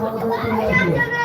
我还要这个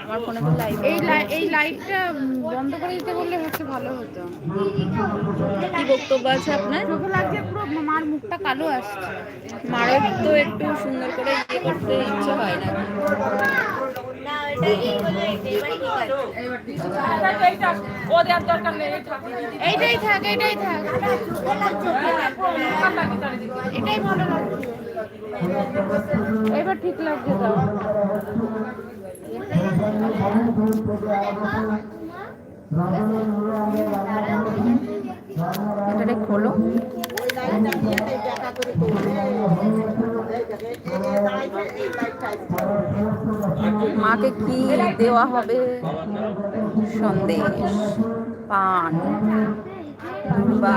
আমার ফোনে তো লাইভ এই এই লাইটটা বন্ধ করে দিতে বললে হচ্ছে ভালো হতো। কি বক্তব্য আছে আপনার? চোখে লাগছে পুরো মার মুখটা কালো আসছে। মারও তো একটু সুন্দর করে ইয়ে করতে ইচ্ছে হয় না। এইটাই থাক এইটাই থাক। এটাই ভালো লাগছে। এবার ঠিক লাগছে দাও এটারে খোলো। মাকে কি দেওয়া হবে? সন্দেশ। পান। বা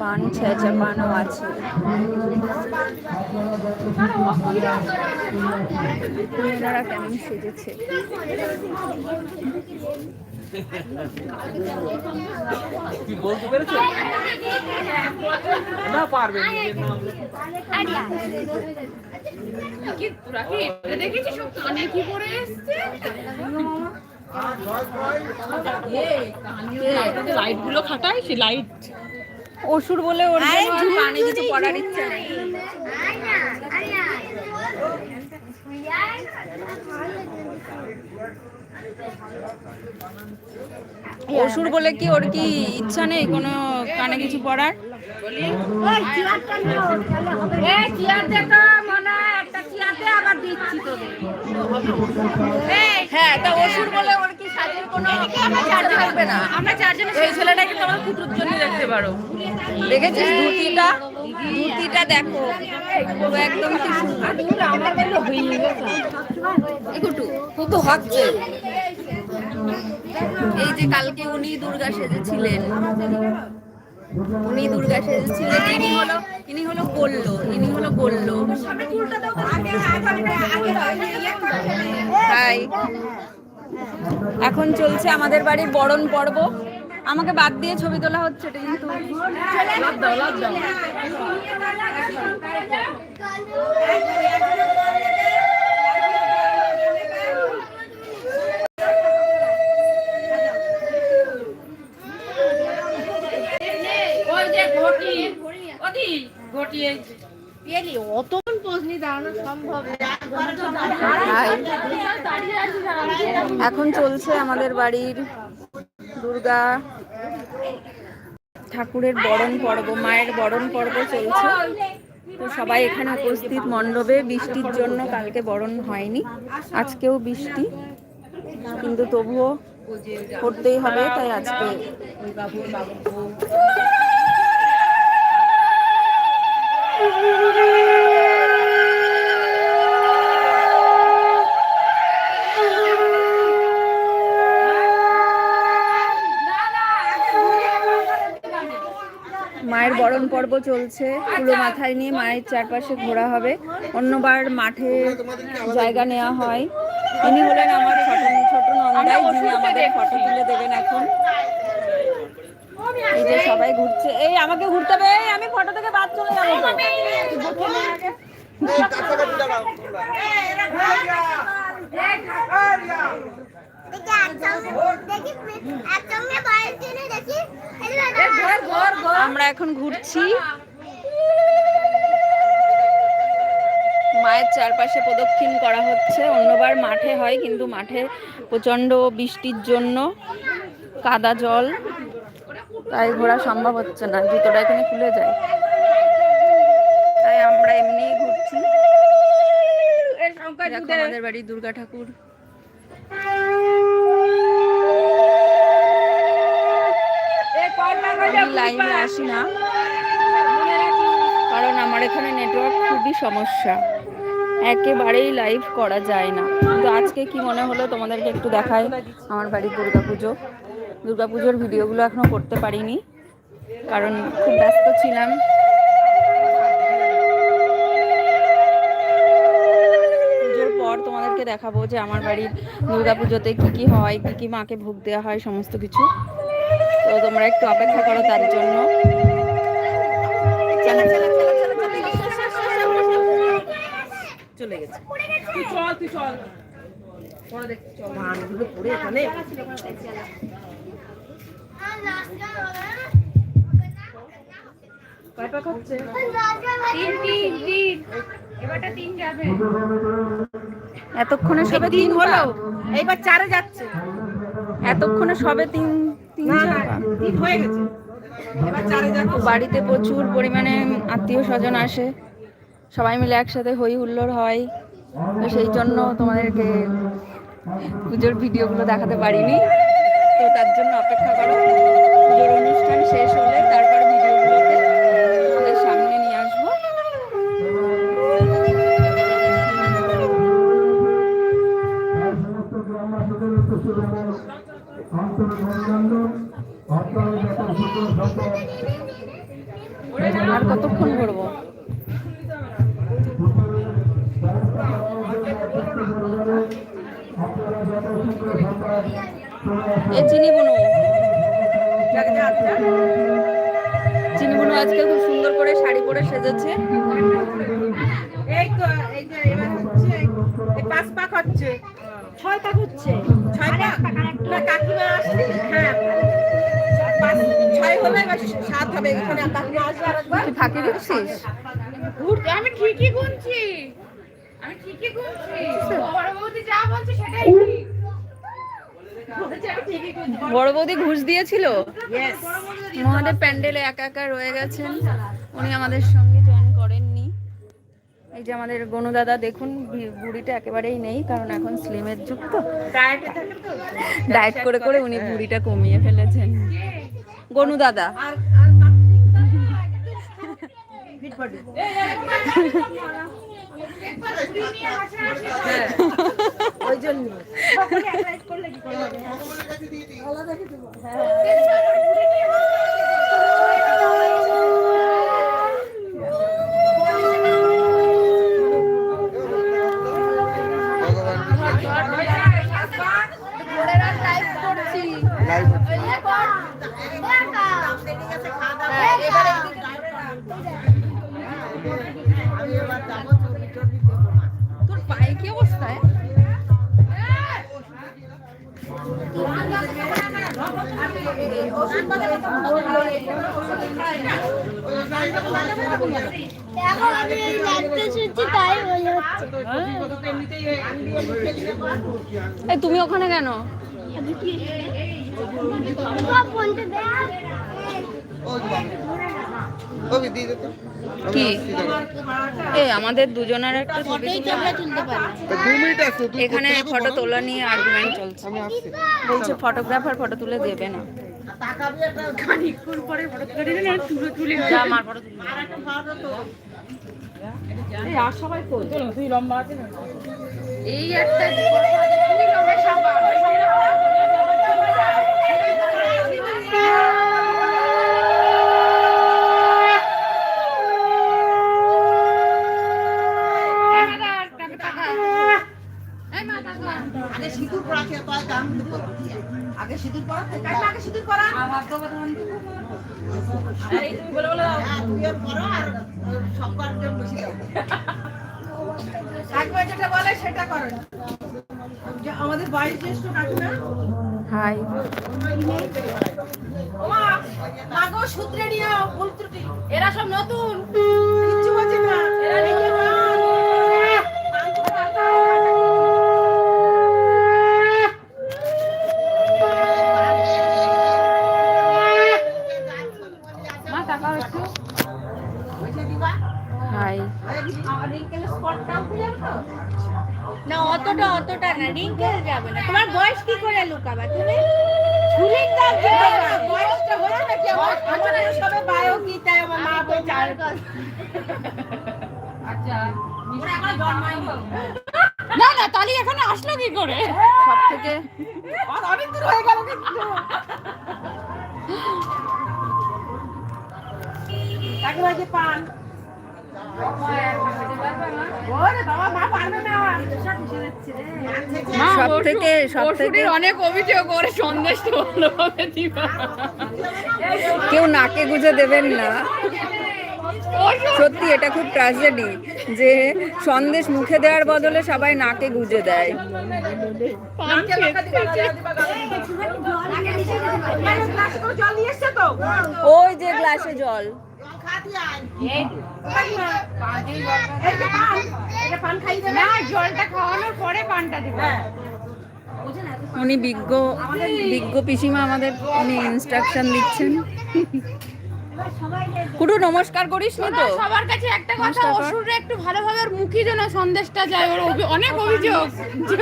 পান ছেঁচা পানও আছে। মেয়েরা কেমন সেজেছে? কি বলতে পেরেছ? না পারবে কি পুরা কি এটা সব কানে কি পরে এসছে? লাইটগুলো খাটাই সে লাইট অসুর বলে ওর পানি কিছু পড়ার ইচ্ছা নেই। অসুর বলে কি ওর কি ইচ্ছা নেই কোনো কানে কিছু পড়ার? হ্যাঁ তা অসুর বলে ওর কি সাজের কোনো চার্জ থাকবে না? আমরা চারজনে এই ছেলেটা কিন্তু কুটুর জন্য দেখতে পারো। দেখেছিস ধুতিটা? ধুতিটা দেখো। একদম কি সুন্দর। আমার হয়ে গেছে। কুটু কুটু হচ্ছে এই যে কালকে উনি দুর্গা সেজেছিলেন। উনি দুর্গা সেজেছিলেন। ইনি হলো ইনি হলো গোল্লো, ইনি হলো গোল্লো। হাই এখন চলছে আমাদের বাড়ির বরণ পর্ব। আমাকে বাদ দিয়ে ছবি তোলা হচ্ছে এটা কিন্তু ওই যে ঘটি ওদি পেলি অতক্ষণ পৌঁছনি দাঁড়ানো সম্ভব এখন চলছে আমাদের বাড়ির দুর্গা ঠাকুরের বরণ পর্ব মায়ের বরণ পর্ব চলছে। তো সবাই এখানে উপস্থিত মণ্ডপে বৃষ্টির জন্য কালকে বরণ হয়নি। আজকেও বৃষ্টি কিন্তু তবুও করতেই হবে তাই আজকে পর্ব চলছে পুরো মাথায় নিয়ে মায়ের চারপাশে ঘোরা হবে অন্যবার মাঠে জায়গা নেওয়া হয় ইনি হলেন আমার ছোট ছোট নন্দাই যিনি আমাদের ফটো তুলে দেবেন এখন এই যে সবাই ঘুরছে এই আমাকে ঘুরতে হবে এই, আমি ফটো থেকে বাদ চলে যাব তো। তুই বসে নে আগে। দেখি একসঙ্গে দেখি একসঙ্গে বাইরে চলে দেখি আমরা এখন ঘুরছি মায়ের চারপাশে প্রদক্ষিণ করা হচ্ছে। অন্যবার মাঠে হয় কিন্তু মাঠে প্রচণ্ড বৃষ্টির জন্য কাদা জল। তাই ঘোরা সম্ভব হচ্ছে না জুতোটা এখানে খুলে যায়। তাই আমরা এমনিই ঘুরছি। আমাদের বাড়ি দুর্গা ঠাকুর। আমি লাইনে আসি না। কারণ আমার এখানে নেটওয়ার্ক খুবই সমস্যা। একেবারেই লাইভ করা যায় না। কিন্তু আজকে কি মনে হলো তোমাদেরকে একটু দেখাই? আমার বাড়ির দুর্গাপুজো। দুর্গাপুজোর ভিডিওগুলো এখনও করতে পারিনি। কারণ খুব ব্যস্ত ছিলাম। পুজোর পর তোমাদেরকে দেখাবো যে আমার বাড়ির দুর্গাপুজোতে কি কি হয়, কি কি মাকে ভোগ দেওয়া হয়, সমস্ত কিছু। তো তোমরা একটু অপেক্ষা করো তার জন্য চলে গেছে তুই চল তুই চল পরে দেখছি চল মানগুলো পড়ে এখানে কয় পাক হচ্ছে তিন তিন তিন এবারটা তিন যাবে এতক্ষণে সবে তিন হলো এইবার চারে যাচ্ছে এতক্ষণে সবে তিন বাড়িতে প্রচুর পরিমাণে আত্মীয় স্বজন আসে। সবাই মিলে একসাথে হই হুল্লোড় হয়। তো সেই জন্য তোমাদেরকে পুজোর ভিডিওগুলো দেখাতে পারিনি। তো তার জন্য অপেক্ষা করো। ঘুরতে আমি ঠিকই গুনছি। আমি ঠিকই গুনছি। বড় বৌদি যা বলছে সেটাই ঠিক। বড় বৌদি ঘুষ দিয়েছিল? মহাদেব প্যান্ডেলে একা একা রয়ে গেছেন। উনি আমাদের সঙ্গে জয়েন করেননি। এই যে আমাদের গনু দাদা দেখুন বুড়িটা একেবারেই নেই কারণ এখন স্লিমের যুগ তো। ডায়েট করে করে উনি বুড়িটা কমিয়ে ফেলেছেন। গনু দাদা। আর আর ফিট বডি ওই পায়ে কি অবস্থায়? এখন আমি এই লাইভটা শুনছি তাই হচ্ছে। তুমি ওখানে কেন? ফোনটা দেখ। কি? এ আমাদের দুজনের একটা ছবি এখানে ফটো তোলা নিয়ে আর্গুমেন্ট চলছে। বলছে ফটোগ্রাফার ফটো তুলে দেবে না। যা, আমার আর এই একটা আগে সিঁদুর পরা? কাকিমা আগে সিঁদুর পরা? আমার তো বলে বলে কাকিমা যেটা বলে সেটা করেন যে আমাদের বাড়ির জ্যেষ্ঠ কাকিমা হাই। মাগো সূত্রে নিও ভুল ত্রুটি। এরা সব নতুন। সবে বায়ো কি আমার মা বই চার আচ্ছা না না তালি এখানে আসলো কি করে? সব থেকে অনেক দূর হয়ে গেল কিন্তু। কাকিমা যে পান ওরে বাবা মা পারবে না সব থেকে সব থেকে অনেক অভিযোগ করে সন্দেশ ভালোভাবে দিবা। কেউ নাকে গুজে দেবেন না। সত্যি এটা খুব ট্র্যাজেডি যে সন্দেশ মুখে দেওয়ার বদলে সবাই নাকে গুজে দেয়। তো ওই যে গ্লাসে জল। না উনি বিজ্ঞ বিজ্ঞ পিসিমা আমাদের উনি ইনস্ট্রাকশন দিচ্ছেন। কুটু নমস্কার করিস নি তো? সবার কাছে একটা কথা একটু ভালো ভাবে ওর মুখে যেন সন্দেশটা যায় ওর অনেক অভিযোগ যে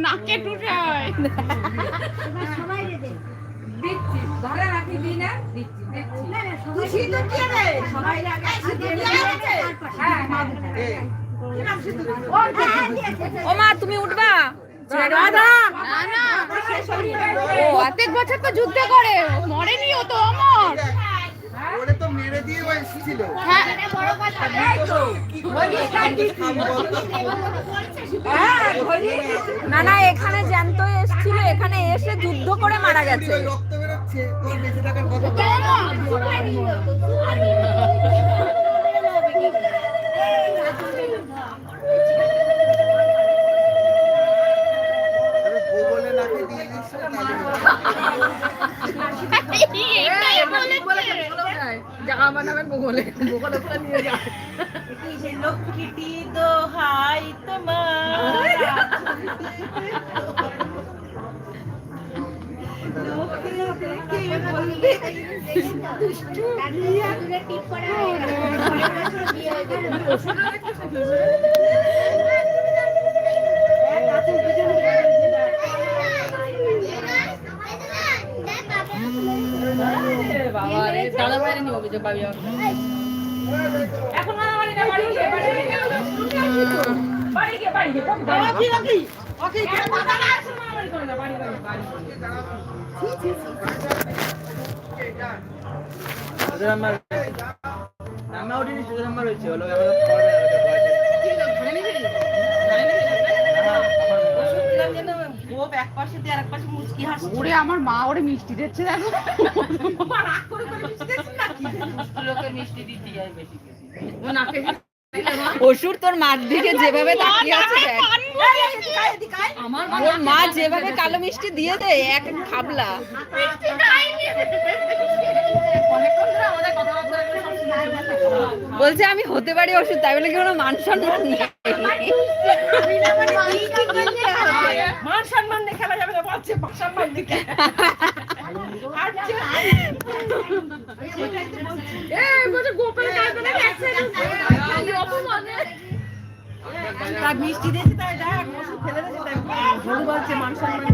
নাকে টুটে হয়। তুই সিঁদুর দিয়ে দে সবাই আগে হ্যাঁ ও মা তুমি উঠবা। অর্ধেক বছর তো যুদ্ধ করে। মরেনি ও তো অমর। ওরে তো মেরে দিয়ে এসেছিল হ্যাঁ। না না এখানে জ্যান্ত এসেছিল এখানে এসে যুদ্ধ করে মারা গেছে। বেরোচ্ছে তোর বেঁচে থাকার কথা গোবলে নাকে দিয়ে দিস এটাই বলেছে যে। লক্ষ্মীটি দোহাই তোমার। টিপ করা হয়ে গেল। বিয়ে হয়ে গেল। ওরে আমার মা ওরে মিষ্টি দিচ্ছে দেখো। মিষ্টি দিতে যায় বেশি অসুর তোর মার দিকে যেভাবে তাকিয়ে আছে। ওর মা যেভাবে কালো মিষ্টি দিয়ে দেয় এক খাবলা। বলছে আমি হতে পারি ওষুধ। তাই বলে কি কোনো মান সম্মান নেই? মান সম্মান দিয়ে খেলা যাবে না বলছে মান সম্মান। আচ্ছা। মিষ্টি দিয়েছে তাই দেখ ওষুধ ফেলে দিয়েছে তাই বলছে মান সম্মান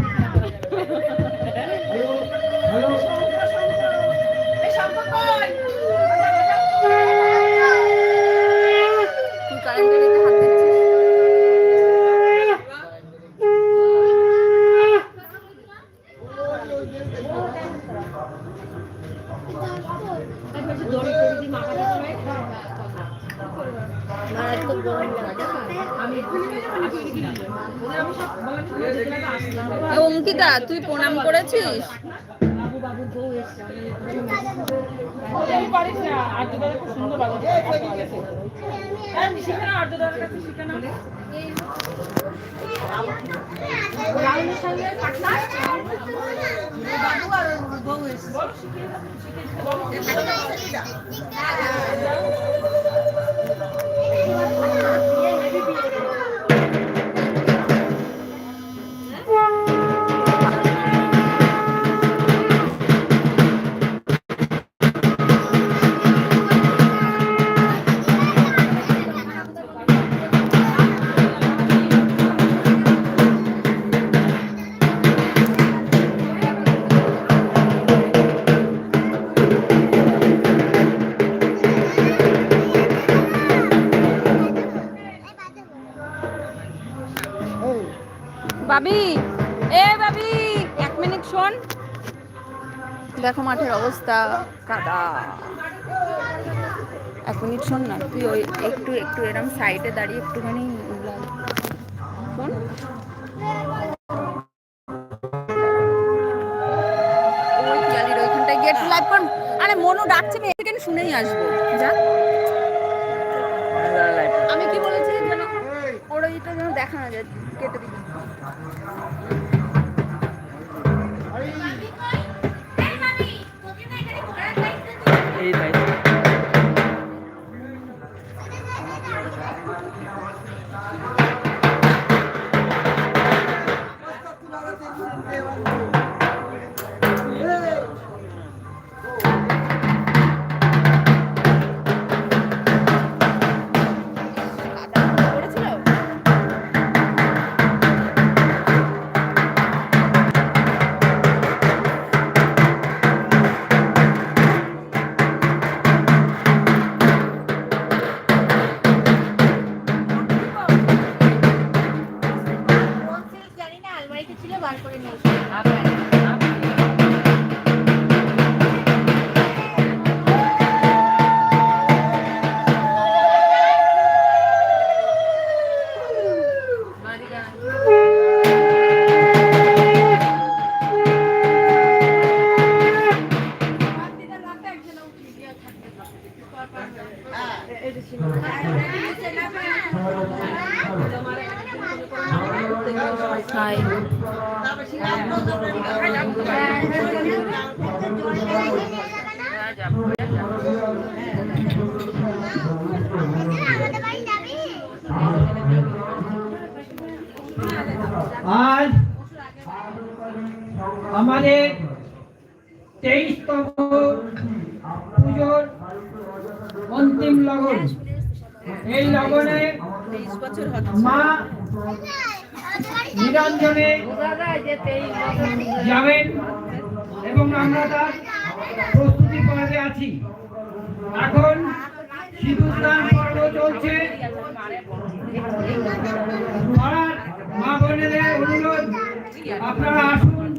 অবস্থা কাদা। এক মিনিট শোন না, তুই ওই একটু একটু এরম সাইডে দাঁড়িয়ে একটুখানি শোন। ওইখানটায় গিয়ে একটু লাইভ আরে মনু ডাকছে, আমি এখানে শুনেই আসব। যা। আমি কি বলেছি যেন ওর ওইটা যেন দেখা না যায়, কেটে দিবি। এবং আমরা তার প্রস্তুতি করাতে আছি। এখন সিঁদুরদান পর্ব চলছে। পাড়ার মা বোনেদের অনুরোধ আপনারা আসুন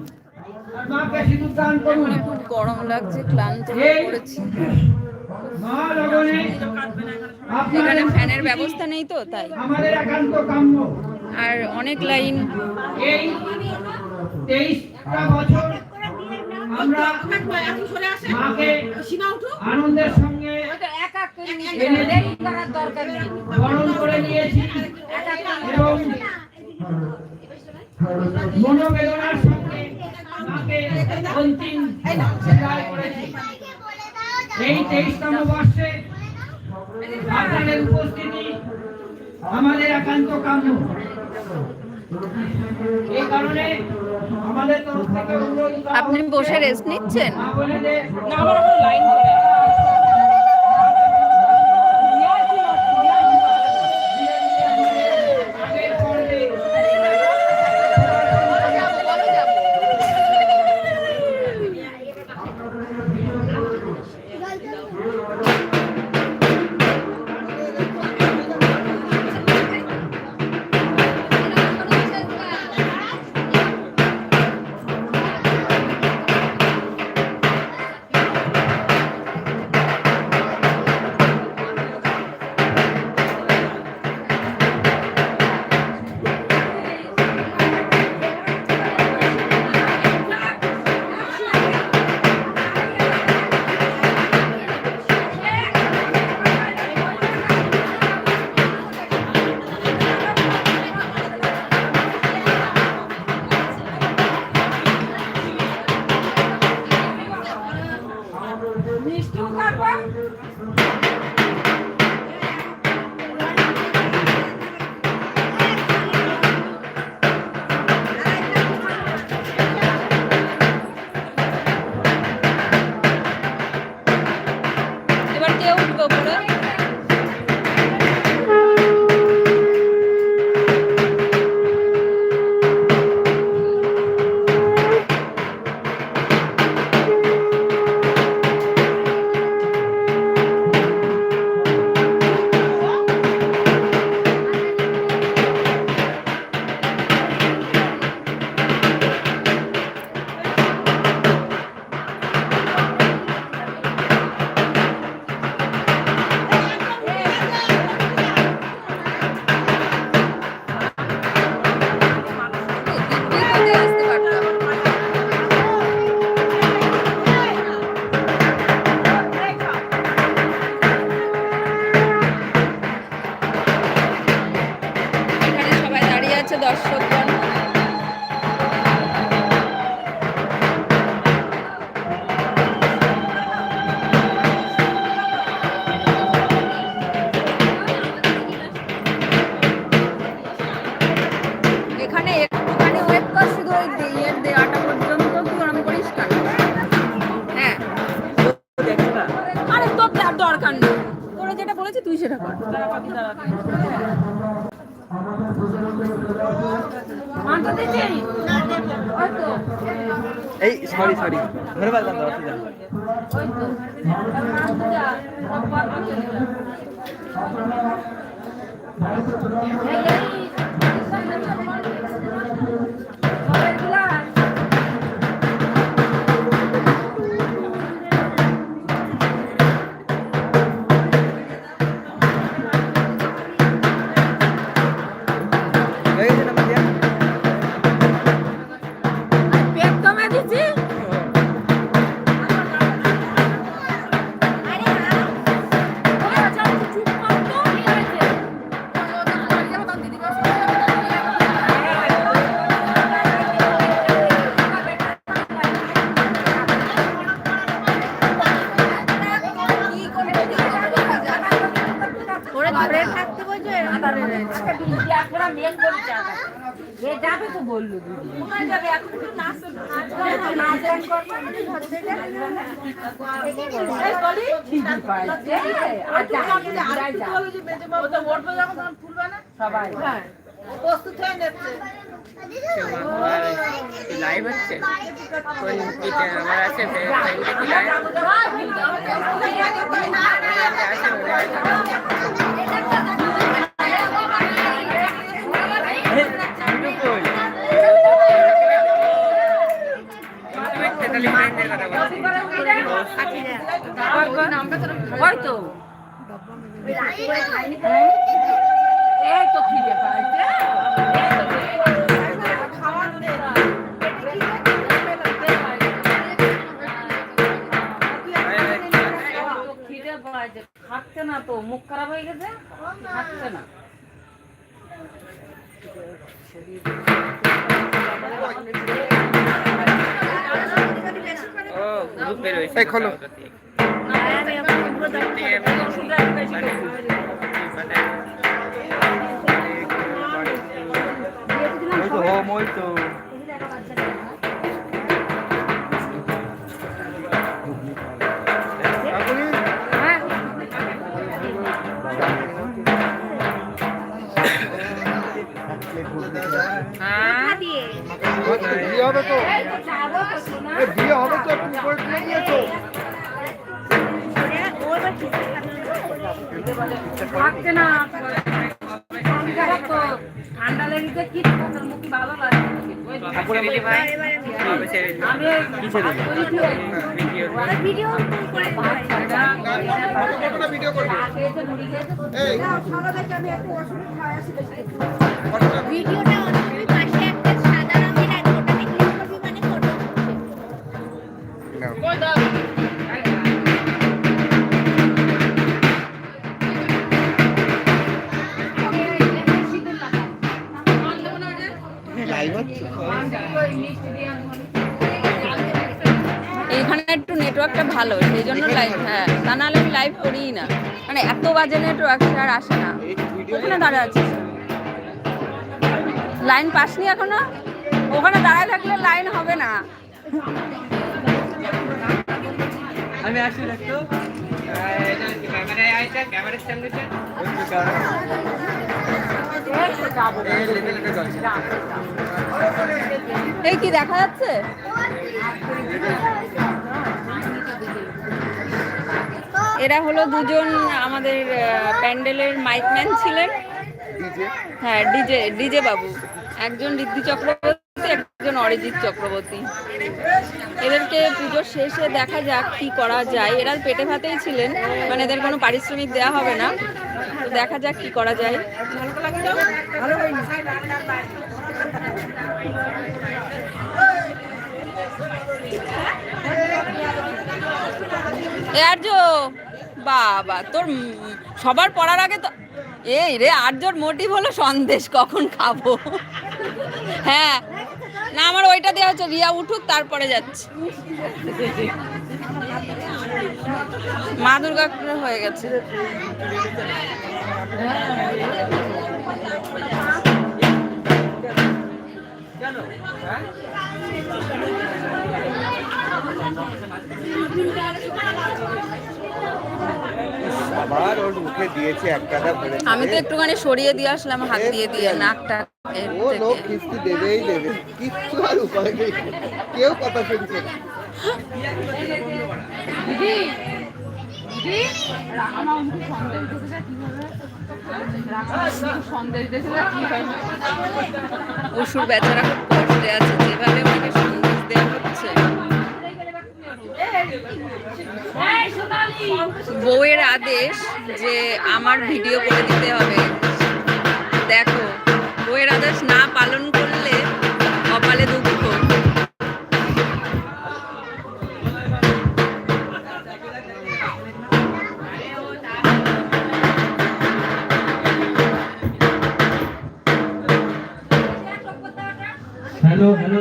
আর মাকে সিঁদুরদান করুন। খুব গরম লাগছে ক্লান্ত হয়ে এই পড়েছি। মা লগনে এখানে ফ্যানের ব্যবস্থা নেই তো তাই। আমাদের একান্ত কাম্য। আর অনেক লাইন। এই তেইশটা বছর আমরা আনন্দের সঙ্গে বরণ করে নিয়েছি এবং মনোবেদনার সঙ্গে মাকে অন্তিম করেছি। এই তেইশতম বর্ষে আপনাদের উপস্থিতি আমাদের একান্ত কাম্য। এই কারণে আপনি বসে রেস্ট নিচ্ছেন? না আমার লাইন এই সরি সরি পারলাম তো অসুবিধা নেই। যাবে তো বলল সবাই। প্রস্তুত হয়ে যাচ্ছে। লাইভ হচ্ছে? কোন কিটা আমার আছে? ফ্রেন্ডে কি লাইভ আছে মনে হয় ফ্রেন্ডের কথা বলছি ওই তো এই তো খিদে পাইছে। খাচ্ছে না তো মুখ খারাপ হয়ে গেছে খাচ্ছে না ও গ্রুপে রয়েছে এই খোলো। ওই তো হোম ওই তো হবে তো? বিয়ে হবে তো একটু উপরে তুলে নিয়েছো? থাকছে না। ঠান্ডা লেগেছে কি তোর মুখ ভালো লাগে ঠাকুর এইখানে একটু নেটওয়ার্কটা ভালো সেই জন্য লাইভ হ্যাঁ তা নাহলে আমি লাইভ করিই না। মানে এত বাজে নেটওয়ার্ক আর আসে না। ওখানে দাঁড়া আছিস লাইন পাসনি এখনও? ওখানে দাঁড়ায় থাকলে লাইন হবে না। আমি আসি দেখতো ক্যামেরার সামনে এই কি দেখা যাচ্ছে? এরা হলো দুজন আমাদের প্যান্ডেলের মাইকম্যান ছিলেন। হ্যাঁ ডিজে ডিজে বাবু। একজন ঋদ্ধি চক্রবর্তী একজন অরিজিৎ চক্রবর্তী। এদেরকে পুজোর শেষে দেখা যাক কি করা যায়। এরা পেটে ভাতেই ছিলেন মানে এদের কোনো পারিশ্রমিক দেওয়া হবে না। তো দেখা যাক কি করা যায়। বাবা, তোর সবার পড়ার আগে তো এই রে, আর্যর মোটিভ হলো সন্দেশ, কখন খাব? হ্যাঁ না আমার ওইটা দেওয়া হচ্ছে রিয়া উঠুক তারপরে যাচ্ছে। মা দুর্গা হয়ে গেছে। আবার ওর মুখে দিয়েছে এক ভরে আমি তো একটুখানি সরিয়ে দিয়ে আসলাম হাত দিয়ে দিয়ে নাকটা ও লোক কিস্তি দেবেই দেবে কিচ্ছু আর উপায় নেই। কেউ কথা শুনছে আমার সন্দেশ সন্দেশ দিতে অসুর বেচারা খুব কষ্টে আছে যেভাবে আমাকে সন্দেশ দেওয়া হচ্ছে। বউয়ের আদেশ যে আমার ভিডিও করে দিতে হবে। দেখো, বউয়ের আদেশ না পালন করলে কপালে দুঃখ। Hello hello.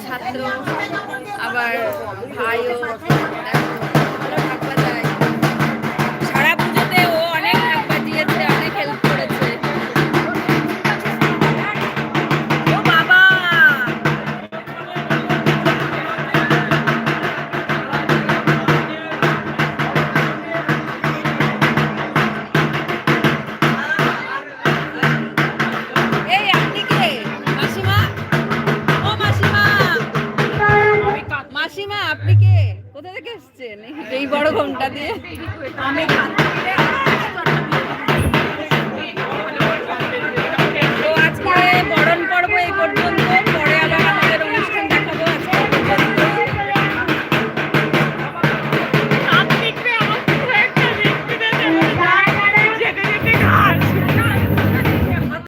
ছাত্র আবার ভাইও